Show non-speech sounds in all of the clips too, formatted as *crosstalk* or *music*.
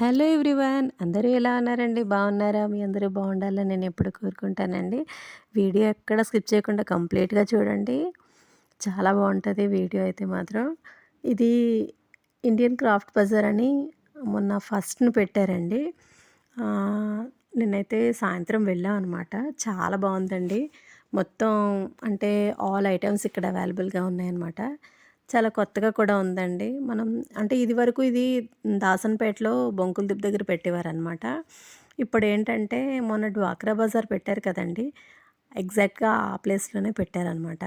Hello everyone అందరూ ఎలా ఉన్నారండి? బాగున్నారా? మీ అందరూ బాగుండాలని నేను ఎప్పుడు కోరుకుంటానండి. వీడియో ఎక్కడ స్కిప్ చేయకుండా కంప్లీట్గా చూడండి. చాలా బాగుంటుంది వీడియో అయితే మాత్రం. ఇది ఇండియన్ క్రాఫ్ట్ బజార్ అని మొన్న ఫస్ట్ను పెట్టారండి. నేనైతే సాయంత్రం వెళ్ళాం అనమాట చాలా బాగుందండి. మొత్తం అంటే ఆల్ ఐటమ్స్ ఇక్కడ అవైలబుల్గా ఉన్నాయన్నమాట. చాలా కొత్తగా కూడా ఉందండి. మనం అంటే ఇది వరకు ఇది దాసన్పేటలో బొంకుల దిబ్బ దగ్గర పెట్టేవారనమాట ఇప్పుడు ఏంటంటే మొన్న డ్వాక్రా బజార్ పెట్టారు కదండి. ఎగ్జాక్ట్గా ఆ ప్లేస్లోనే పెట్టారనమాట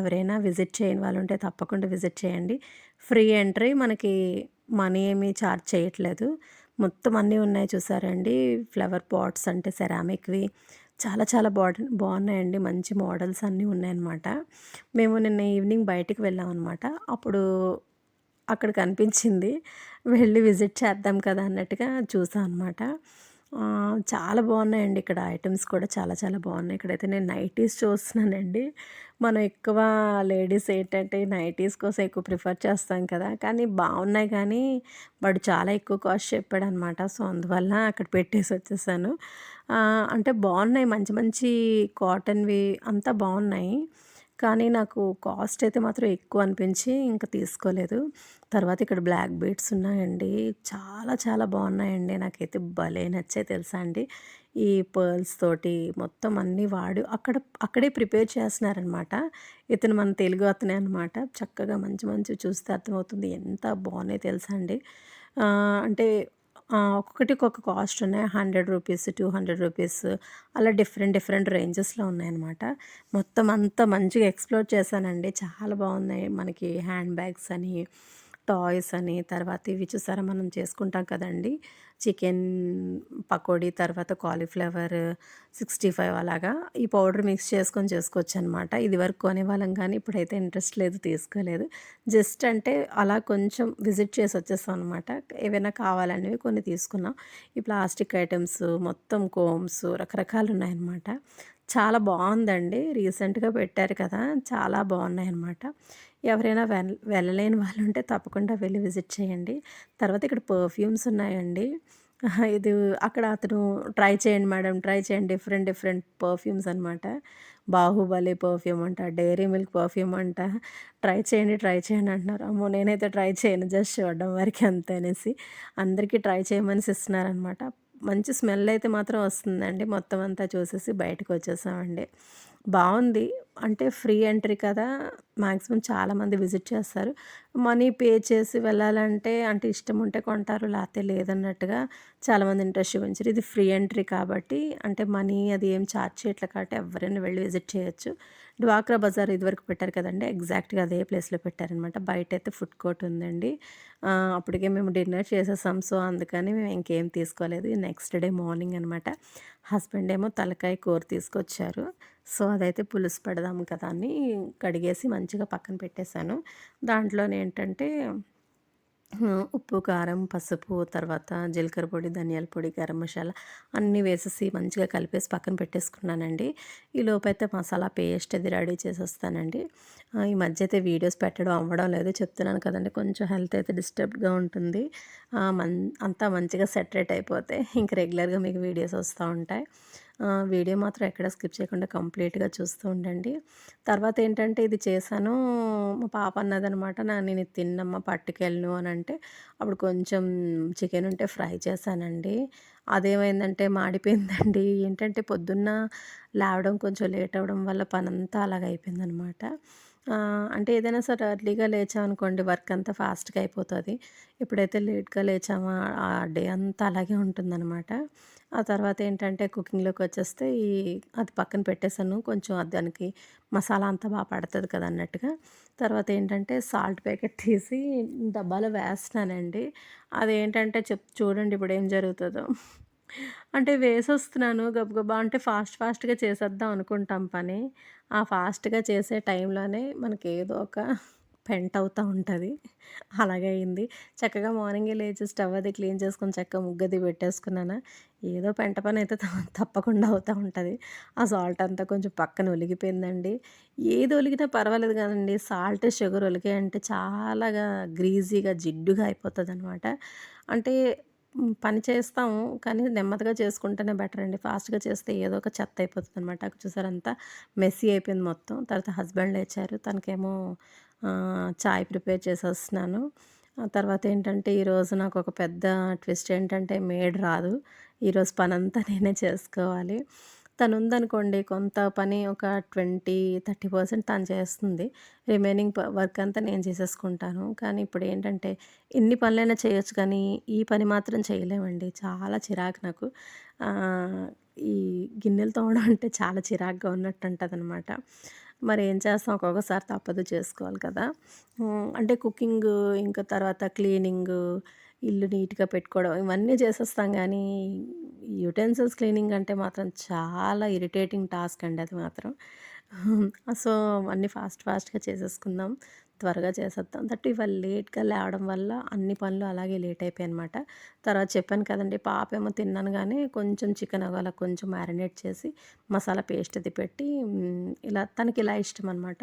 ఎవరైనా విజిట్ చేయని వాళ్ళు ఉంటే తప్పకుండా విజిట్ చేయండి. ఫ్రీ ఎంట్రీ మనకి మనీ ఏమీ ఛార్జ్ చేయట్లేదు. మొత్తం అన్నీ ఉన్నాయి చూసారండి. ఫ్లవర్ పాట్స్ అంటే సెరామిక్వి చాలా చాలా బాగు బాగున్నాయండి. మంచి మోడల్స్ అన్నీ ఉన్నాయన్నమాట. మేము నిన్న ఈవినింగ్ బయటికి వెళ్ళామన్నమాట. అప్పుడు అక్కడ కనిపించింది. వెళ్ళి విజిట్ చేద్దాం కదా అన్నట్టుగా చూసాం అనమాట చాలా బాగున్నాయండి ఇక్కడ ఐటమ్స్ కూడా చాలా చాలా బాగున్నాయి. ఇక్కడైతే నేను నైటీస్ చూస్తున్నానండి. మనం ఎక్కువ లేడీస్ ఏంటంటే నైటీస్ కోసం ఎక్కువ ప్రిఫర్ చేస్తాం కదా. కానీ బాగున్నాయి కానీ వాడు చాలా ఎక్కువ కాస్ట్ చెప్పాడు అనమాట సో అందువల్ల అక్కడ పెట్టేసి వచ్చేసాను. అంటే బాగున్నాయి. మంచి మంచి కాటన్వి అంతా బాగున్నాయి. కానీ నాకు కాస్ట్ అయితే మాత్రం ఎక్కువ అనిపించి ఇంకా తీసుకోలేదు. తర్వాత ఇక్కడ బ్లాక్ బీడ్స్ ఉన్నాయండి. చాలా చాలా బాగున్నాయండి. నాకైతే భలే నచ్చే తెలుసా అండి. ఈ పర్ల్స్ తోటి మొత్తం అన్నీ వాడు అక్కడ అక్కడే ప్రిపేర్ చేస్తున్నారనమాట. ఇతను మన తెలుగు అతనే అనమాట. చక్కగా మంచి మంచి చూస్తే అర్థమవుతుంది. ఎంత బాగున్నాయి తెలుసా అండి. అంటే ఒక్కొక్కటి ఒక్కొక్క కాస్ట్ ఉన్నాయి. Hundred rupees two hundred rupees అలా డిఫరెంట్ డిఫరెంట్ రేంజెస్లో ఉన్నాయన్నమాట. మొత్తం అంతా మంచిగా ఎక్స్ప్లోర్ చేశానండి. చాలా బాగున్నాయి మనకి హ్యాండ్ బ్యాగ్స్ అని. టాయ్స్ అని తర్వాత ఇవి చూసారా మనం చేసుకుంటాం కదండి. చికెన్ పకోడీ తర్వాత కాలీఫ్లవర్ సిక్స్టీ ఫైవ్ అలాగా ఈ పౌడర్ మిక్స్ చేసుకొని చేసుకోవచ్చు అనమాట ఇది వరకు కొనేవాళ్ళం కానీ ఇప్పుడైతే ఇంట్రెస్ట్ లేదు తీసుకోలేదు. జస్ట్ అంటే అలా కొంచెం విజిట్ చేసి వచ్చేస్తాం అనమాట ఏవైనా కావాలనేవి కొన్ని తీసుకున్నాం. ఈ ప్లాస్టిక్ ఐటమ్స్ మొత్తం కోమ్స్ రకరకాలు ఉన్నాయన్నమాట చాలా బాగుందండి. రీసెంట్గా పెట్టారు కదా చాలా బాగున్నాయి అన్నమాట ఎవరైనా వెల్ వెళ్ళలేని వాళ్ళు ఉంటే తప్పకుండా వెళ్ళి విజిట్ చేయండి. తర్వాత ఇక్కడ పర్ఫ్యూమ్స్ ఉన్నాయండి. *laughs* ఇది అక్కడ అతను ట్రై చేయండి మేడం ట్రై చేయండి. డిఫరెంట్ డిఫరెంట్ పర్ఫ్యూమ్స్ అనమాట బాహుబలి పర్ఫ్యూమ్ అంట డైరీ మిల్క్ పర్ఫ్యూమ్ అంట. ట్రై చేయండి ట్రై చేయండి అంటున్నారు. అమ్మో నేనైతే ట్రై చేయను జస్ట్ చూడడం వరకు అంతే అనేసి. అందరికీ ట్రై చేయమని ఇస్తున్నారనమాట మంచి స్మెల్ అయితే మాత్రం వస్తుందండి. మొత్తం అంతా చూసేసి బయటకు వచ్చేసామండి. బాగుంది. అంటే ఫ్రీ ఎంట్రీ కదా. మ్యాక్సిమం చాలామంది విజిట్ చేస్తారు. మనీ పే చేసి వెళ్ళాలంటే అంటే ఇష్టం ఉంటే కొంటారు లేకపోతే లేదన్నట్టుగా చాలామంది ఇంట్రెస్ట్ చూపించారు. ఇది ఫ్రీ ఎంట్రీ కాబట్టి అంటే మనీ అది ఏం ఛార్జ్ చేయట్లే కాబట్టి ఎవరైనా వెళ్ళి విజిట్ చేయొచ్చు. డ్వాక్రా బజార్ ఇదివరకు పెట్టారు కదండి. ఎగ్జాక్ట్గా అదే ప్లేస్లో పెట్టారనమాట. బయట అయితే ఫుడ్ కోర్ట్ ఉందండి. అప్పటికే మేము డిన్నర్ చేసేసాం. సో అందుకని మేము ఇంకేం తీసుకోలేదు. నెక్స్ట్ డే మార్నింగ్ అనమాట. హస్బెండ్ ఏమో తలకాయ కూర తీసుకొచ్చారు. సో అదైతే పులుసు పెడదాం కదా అని కడిగేసి మంచిగా పక్కన పెట్టేశాను. దాంట్లో ఏంటంటే ఉప్పు కారం పసుపు తర్వాత జీలకర్ర పొడి ధనియాల పొడి గరం మసాలా అన్నీ వేసేసి మంచిగా కలిపేసి పక్కన పెట్టేసుకున్నానండి. ఈ లోపైతే మసాలా పేస్ట్ అది రెడీ చేసేస్తానండి. ఈ మధ్య అయితే వీడియోస్ పెట్టడం అవ్వడం లేదు చెప్తున్నాను కదండి కొంచెం హెల్త్ అయితే డిస్టర్బ్గా ఉంటుంది. మన్ అంతా మంచిగా సెటరేట్ అయిపోతే ఇంక రెగ్యులర్గా మీకు వీడియోస్ వస్తూ ఉంటాయి. వీడియో మాత్రం ఎక్కడ స్కిప్ చేయకుండా కంప్లీట్గా చూస్తూ ఉండండి. తర్వాత ఏంటంటే ఇది చేశాను మా పాప అన్నదనమాట నా నేను ఇది తిన్నమ్మ పట్టుకెళ్ళను అని అంటే అప్పుడు కొంచెం చికెన్ ఉంటే ఫ్రై చేశానండి. అదేమైందంటే మాడిపోయిందండి. ఏంటంటే పొద్దున్న లేవడం కొంచెం లేట్ అవ్వడం వల్ల పనంతా అలాగ అయిపోయిందనమాట. అంటే ఏదైనా సరే ఎర్లీగా లేచామనుకోండి వర్క్ అంతా ఫాస్ట్గా అయిపోతుంది. ఎప్పుడైతే లేట్గా లేచామో ఆ డే అంతా అలాగే ఉంటుందన్నమాట. ఆ తర్వాత ఏంటంటే కుకింగ్లోకి వచ్చేస్తే ఈ అది పక్కన పెట్టేసాను కొంచెం దానికి మసాలా అంతా బాగా పడుతుంది కదా అన్నట్టుగా. తర్వాత ఏంటంటే సాల్ట్ ప్యాకెట్ *laughs* తీసి డబ్బాలో వేస్తున్నానండి. అదేంటంటే చెప్ చూడండి ఇప్పుడు ఏం జరుగుతుందో. అంటే వేసొస్తున్నాను గబగబా అంటే ఫాస్ట్ ఫాస్ట్గా చేసేద్దాం అనుకుంటాం పని. ఆ ఫాస్ట్గా చేసే టైంలోనే మనకి ఏదో ఒక పెంట్ అవుతూ ఉంటుంది. అలాగే అయింది. చక్కగా మార్నింగే లేచి స్టవ్ అది క్లీన్ చేసుకొని చక్కగా ముగ్గది పెట్టేసుకున్నాను. ఏదో పెంట పని అయితే తప్పకుండా అవుతూ ఉంటుంది. ఆ సాల్ట్ అంతా కొంచెం పక్కన ఒలిగిపోయిందండి. ఏది ఒలిగినా పర్వాలేదు కదండి సాల్ట్ షుగర్ ఒలిగాయంటే చాలాగా గ్రీజీగా జిడ్డుగా అయిపోతుంది అనమాట అంటే పని చేస్తాము. కానీ నెమ్మదిగా చేసుకుంటేనే బెటర్ అండి. ఫాస్ట్‌గా చేస్తే ఏదో ఒక చెత్త అయిపోతుంది అనమాట అక్కడ చూసారంతా మెస్సీ అయిపోయింది మొత్తం. తర్వాత హస్బెండ్ లేచారు. తనకేమో చాయ్ ప్రిపేర్ చేసేస్తున్నాను. తర్వాత ఏంటంటే ఈరోజు నాకు ఒక పెద్ద ట్విస్ట్ ఏంటంటే మేడ్ రాదు. ఈరోజు పనంతా నేనే చేసుకోవాలి. తనుందనుకోండి కొంత పని ఒక 20, 30% తను చేస్తుంది. రిమైనింగ్ ప వర్క్ అంతా నేను చేసేసుకుంటాను. కానీ ఇప్పుడు ఏంటంటే ఎన్ని పనులైనా చేయొచ్చు కానీ ఈ పని మాత్రం చేయలేమండి. చాలా చిరాకు నాకు. ఈ గిన్నెలు తోమడం అంటే చాలా చిరాకుగా ఉన్నట్టు ఉంటుంది అనమాట మరి ఏం చేస్తాం ఒక్కొక్కసారి తప్పదు చేసుకోవాలి కదా! అంటే కుకింగ్ ఇంకా తర్వాత క్లీనింగ్ ఇల్లు నీట్‌గా పెట్టుకోవడం ఇవన్నీ చేసేస్తాం కానీ యుటెన్సిల్స్ క్లీనింగ్ అంటే మాత్రం చాలా ఇరిటేటింగ్ టాస్క్ అండి అది మాత్రం. సో, అన్నీ ఫాస్ట్ ఫాస్ట్‌గా చేసేసుకుందాం. త్వరగా చేసేద్దాం. దట్ ఇవాళ లేట్‌గా లేవడం వల్ల అన్ని పనులు అలాగే లేట్ అయిపోయాయనమాట. తర్వాత చెప్పాను కదండీ తిన్నాను కానీ కొంచెం చికెన్ అలా కొంచెం మ్యారినేట్ చేసి మసాలా పేస్ట్ అది పెట్టి ఇలా తనకి ఇలా ఇష్టం అనమాట.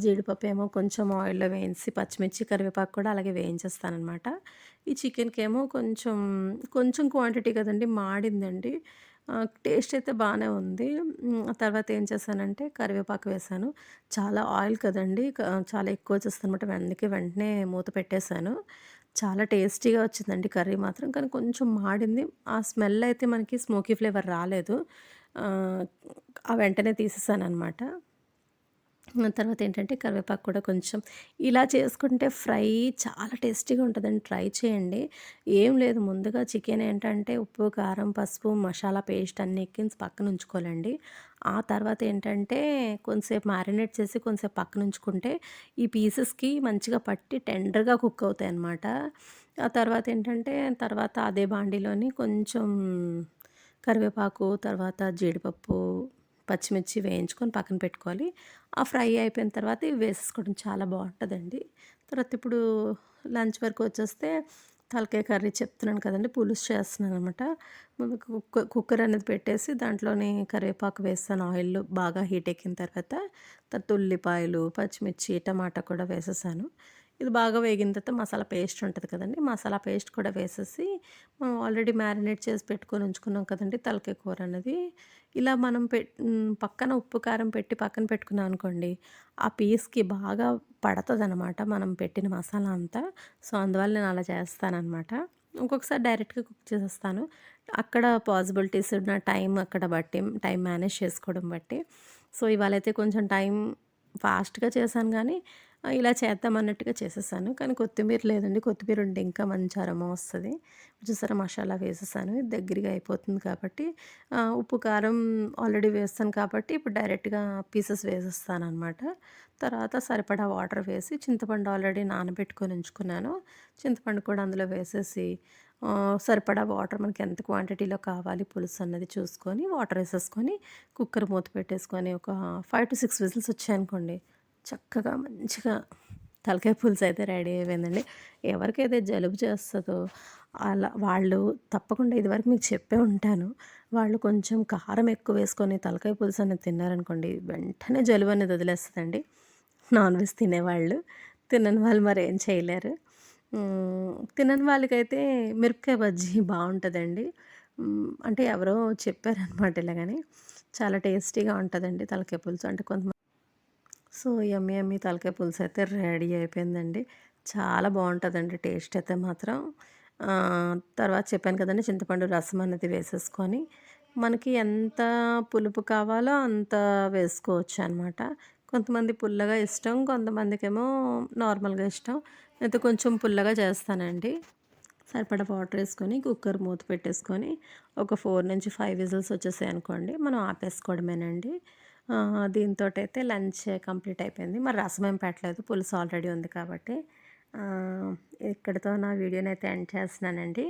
జీడిపప్పు ఏమో కొంచెం ఆయిల్‌లో వేయించి పచ్చిమిర్చి, కరివేపాకు కూడా అలాగే వేయించేస్తాననమాట. ఈ చికెన్కి ఏమో కొంచెం కొంచెం క్వాంటిటీ కదండి మాడిందండి. టేస్ట్ అయితే బాగానే ఉంది. తర్వాత ఏం చేశానంటే కరివేపాకు వేశాను. చాలా ఆయిల్ కదండి చాలా ఎక్కువ వచ్చేస్తదనమాట. అందుకే వెంటనే మూత పెట్టేశాను. చాలా టేస్టీగా వచ్చిందండి కర్రీ మాత్రం. కానీ కొంచెం మాడింది. ఆ స్మెల్ అయితే మనకి స్మోకీ ఫ్లేవర్ రాలేదు. ఆ వెంటనే తీసేసాను అనమాట తర్వాత ఏంటంటే కరివేపాకు కూడా కొంచెం ఇలా చేసుకుంటే ఫ్రై చాలా టేస్టీగా ఉంటుందండి ట్రై చేయండి. ఏం లేదు ముందుగా చికెన్ ఏంటంటే ఉప్పు, కారం, పసుపు, మసాలా పేస్ట్ అన్నీ ఎక్కించి పక్కన ఉంచుకోవాలండి. ఆ తర్వాత ఏంటంటే కొంతసేపు మ్యారినేట్ చేసి కొంతసేపు పక్కన ఉంచుకుంటే ఈ పీసెస్‌కి మంచిగా పట్టి టెండర్‌గా కుక్ అవుతాయి అన్నమాట ఆ తర్వాత ఏంటంటే తర్వాత అదే బాండీలోని కొంచెం కరివేపాకు, తర్వాత జీడిపప్పు, పచ్చిమిర్చి వేయించుకొని పక్కన పెట్టుకోవాలి. ఆ ఫ్రై అయిపోయిన తర్వాత ఇవి వేసేసుకోవడం చాలా బాగుంటుందండి తర్వాత ఇప్పుడు లంచ్ వరకు వచ్చేస్తే తలకాయ కర్రీ చెప్తున్నాను కదండి పులుసు చేస్తున్నాను అనమాట కుక్కర్ అనేది పెట్టేసి దాంట్లోని కరివేపాకు వేస్తాను ఆయిల్ బాగా హీట్ ఎక్కిన తర్వాత. తర్వాత ఉల్లిపాయలు, పచ్చిమిర్చి, టమాటా కూడా వేసేసాను. ఇది బాగా వేగిన తర్వాత మసాలా పేస్ట్ ఉంటుంది కదండి మసాలా పేస్ట్ కూడా వేసేసి మనం ఆల్రెడీ మ్యారినేట్ చేసి పెట్టుకొని ఉంచుకున్నాం కదండి తలకాయ కూర అనేది ఇలా మనం పె పక్కన ఉప్పు, కారం పెట్టి పక్కన పెట్టుకున్నాం అనుకోండి, ఆ పీస్‌కి బాగా పడతదనమాట మనం పెట్టిన మసాలా అంతా. సో, అందువల్ల నేను అలా చేస్తానమాట ఇంకొకసారి డైరెక్ట్‌గా కుక్ చేసేస్తాను. అక్కడ పాసిబిలిటీస్ ఉన్న టైం అక్కడ బట్టి టైం మేనేజ్ చేసుకోవడం బట్టి. సో, ఇవాళైతే కొంచెం టైం ఫాస్ట్‌గా చేశాను కానీ ఇలా చేద్దాం అన్నట్టుగా చేసేసాను. కానీ కొత్తిమీర లేదండి. కొత్తిమీర ఉంటే ఇంకా మంచి అరోమా వస్తుంది చూసారా మసాలా వేసేసాను. ఇది దగ్గరగా అయిపోతుంది కాబట్టి ఉప్పు, కారం ఆల్రెడీ వేస్తాను కాబట్టి ఇప్పుడు డైరెక్ట్‌గా పీసెస్ వేసేస్తాను అనమాట తర్వాత సరిపడా వాటర్ వేసి చింతపండు ఆల్రెడీ నానబెట్టుకొని ఉంచుకున్నాను. చింతపండు కూడా అందులో వేసేసి సరిపడా వాటర్ మనకి ఎంత క్వాంటిటీలో కావాలి పులుసు అన్నది చూసుకొని వాటర్ వేసేసుకొని కుక్కర్ మూత పెట్టేసుకొని ఒక 5-6 విజిల్స్ వచ్చాయనుకోండి చక్కగా మంచిగా తలకాయ పులుసు అయితే రెడీ అయిపోయిందండి. ఎవరికైతే జలుబు చేస్తుందో అలా వాళ్ళు తప్పకుండా ఇదివరకు మీకు చెప్పే ఉంటాను. వాళ్ళు కొంచెం కారం ఎక్కువ వేసుకొని తలకాయ పులుసు అనేది తిన్నారనుకోండి వెంటనే జలుబు అనేది వదిలేస్తుందండి నాన్ వెజ్ తినేవాళ్ళు. తినని వాళ్ళు మరి ఏం చేయలేరు. తినని వాళ్ళకైతే మిరపకాయ బజ్జీ బాగుంటుందండి అంటే ఎవరో చెప్పారనమాట ఇలాగని. చాలా టేస్టీగా ఉంటుందండి తలకాయ పులుసు. అంటే కొంతమంది సో, యమ్మి యమ్మి తలకాయ పులుసు అయితే రెడీ అయిపోయిందండి. చాలా బాగుంటుందండి టేస్ట్ అయితే మాత్రం. తర్వాత చెప్పాను కదండి చింతపండు రసం అనేది వేసేసుకొని మనకి ఎంత పులుపు కావాలో అంత వేసుకోవచ్చు అనమాట కొంతమంది పుల్లగా ఇష్టం. కొంతమందికేమో నార్మల్‌గా ఇష్టం. అయితే కొంచెం పుల్లగా చేస్తానండి. సరిపడా వాటర్ వేసుకొని కుక్కర్ మూత పెట్టేసుకొని ఒక 4-5 విజిల్స్ వచ్చేసాయి అనుకోండి మనం ఆపేసుకోవడమేనండి. దీంతో అయితే లంచ్ కంప్లీట్ అయిపోయింది. మరి రసం ఏం పెట్టలేదు. పులుసు ఆల్రెడీ ఉంది కాబట్టి. ఇక్కడితో నా అయితే ఎండ్ చేస్తున్నానండి.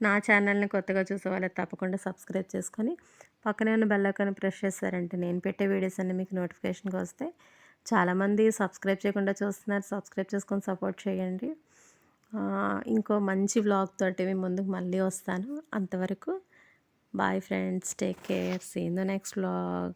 నా ఛానల్‌ని కొత్తగా చూసేవాళ్ళు తప్పకుండా సబ్స్క్రైబ్ చేసుకొని పక్కనే ఉన్న బెల్ ఐకాన్ ప్రెస్ చేస్తారంటే నేను పెట్టే వీడియోస్ అన్నీ మీకు నోటిఫికేషన్కి వస్తాయి. చాలామంది సబ్స్క్రైబ్ చేయకుండా చూస్తున్నారు. సబ్స్క్రైబ్ చేసుకొని సపోర్ట్ చేయండి. ఇంకో మంచి వ్లాగ్ తోటి మీ ముందుకు మళ్ళీ వస్తాను. అంతవరకు bye friends. Take care. See in the next vlog.